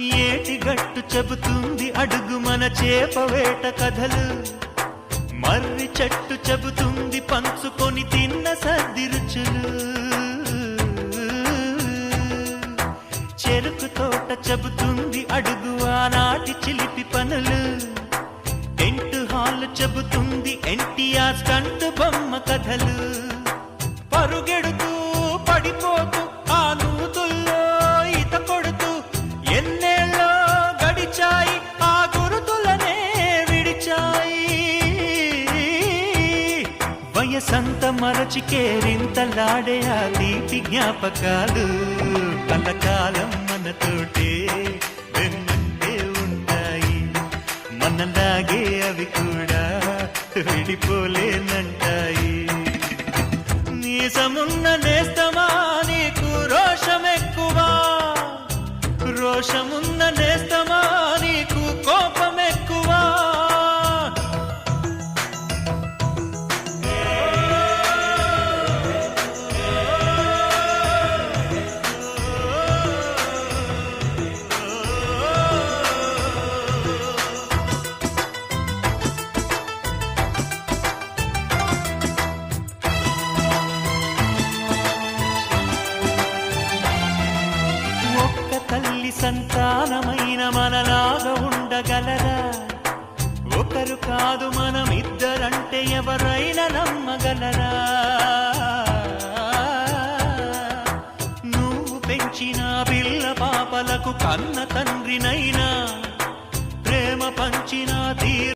ఏటి గట్టు చెబుతుంది అడుగు మన చేప వేట కథలు. మర్రి చెట్టు చెబుతుంది పంచుకొని తిన్న సర్ది రుచులు. చెరుకు తోట చెబుతుంది అడుగు ఆనాటి చిలిపి పనులు. టెంట్ హాల్ చెబుతుంది ఎన్టీఆర్ స్టంట్ బొమ్మ కథలు. పరుగెడుతూ వయసంత మరచి కేరింతలాడే ఆ తీపి జ్ఞాపకాలు కలకాలం మనతోటే వెన్నంటే ఉంటాయి. మనలాగే అవి కూడా విడిపోలేనంటాయి. నీసమున్న నేస్తమా నీకు రోషమెక్కువా? రోషమున్న సంతానమైన మనలాగా ఉండగలరా? ఒకరు కాదు మనం ఇద్దరంటే ఎవరైనా నమ్మగలరా? నువ్వు పెంచిన పిల్ల పాపలకు కన్న తండ్రినైనా